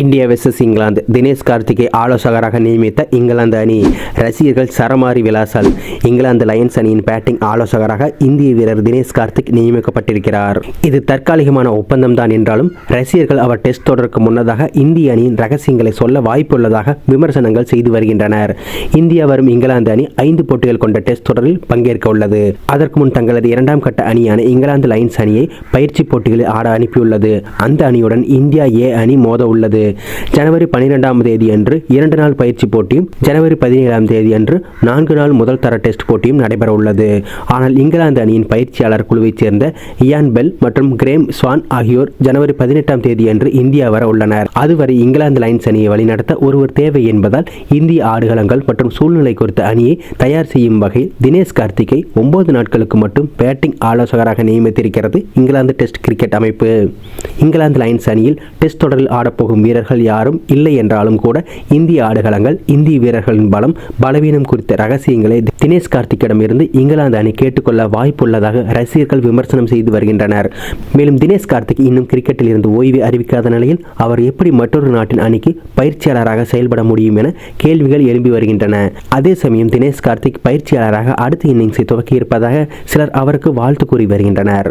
India versus England. Dinesh கார்த்திகை ஆலோசகராக நியமித்த இங்கிலாந்து அணி ரசிகர்கள் சரமாரி விலாசால் இங்கிலாந்து லயன்ஸ் அணியின் பேட்டிங் ஆலோசகராக இந்திய வீரர் தினேஷ் கார்த்திக் நியமிக்கப்பட்டிருக்கிறார். இது தற்காலிகமான ஒப்பந்தம் தான் என்றாலும் ரசிகர்கள் அவர் டெஸ்ட் தொடருக்கு முன்னதாக இந்திய அணியின் ரகசியங்களை சொல்ல வாய்ப்புள்ளதாக விமர்சனங்கள் செய்து வருகின்றனர். இந்தியா வரும் இங்கிலாந்து அணி ஐந்து போட்டிகள் கொண்ட டெஸ்ட் தொடரில் பங்கேற்க உள்ளது. அதற்கு முன் தங்களது இரண்டாம் கட்ட அணியான இங்கிலாந்து லயன்ஸ் அணியை பயிற்சி போட்டிகளில் ஆட அனுப்பியுள்ளது. அந்த அணியுடன் இந்தியா ஏ அணி மோத உள்ளது. ஜனவரி பனிரெண்டாம் தேதி அன்று இரண்டு நாள் பயிற்சி போட்டியும் ஜனவரி பதினேழாம் தேதி அன்று நான்கு நாள் முதல் தர டெஸ்ட் போட்டியும் நடைபெற உள்ளது. ஆனால் இங்கிலாந்து அணியின் பயிற்சியாளர் குழுவைச் சேர்ந்த இயான் பெல் மற்றும் கிரேம் ஸ்வான் ஆகியோர் ஜனவரி பதினெட்டாம் தேதி அன்று இந்தியா வர உள்ளனர். அதுவரை இங்கிலாந்து லைன்ஸ் அணியை வழிநடத்த ஒருவர் தேவை என்பதால் இந்திய ஆடுகளங்கள் மற்றும் சூழ்நிலை குறித்த அணியை தயார் செய்யும் வகையில் தினேஷ் கார்த்திகை ஒன்பது நாட்களுக்கு மட்டும் பேட்டிங் ஆலோசகராக நியமித்திருக்கிறது இங்கிலாந்து டெஸ்ட் கிரிக்கெட் அமைப்பு. இங்கிலாந்து லைன்ஸ் அணியில் டெஸ்ட் தொடரில் ஆடப்போகும் வீரர்கள் யாரும் இல்லை என்றாலும் கூட இந்திய ஆடுகளங்கள் இந்திய வீரர்களின் பலம் பலவீனம் குறித்த ரகசியங்களை தினேஷ் கார்த்திக்கிடம் இருந்து இங்கிலாந்து அணி கேட்டுக்கொள்ள வாய்ப்புள்ளதாக ரசிகர்கள் விமர்சனம் செய்து வருகின்றனர். மேலும் தினேஷ் கார்த்திக் இன்னும் கிரிக்கெட்டில் இருந்து ஓய்வு அறிவிக்காத நிலையில் அவர் எப்படி மற்றொரு நாட்டின் அணிக்கு பயிற்சியாளராக செயல்பட முடியும் என கேள்விகள் எழும்பி வருகின்றன. அதே சமயம் தினேஷ் கார்த்திக் பயிற்சியாளராக அடுத்த இன்னிங்ஸை துவக்கியிருப்பதாக சிலர் அவருக்கு வாழ்த்து கூறி வருகின்றனர்.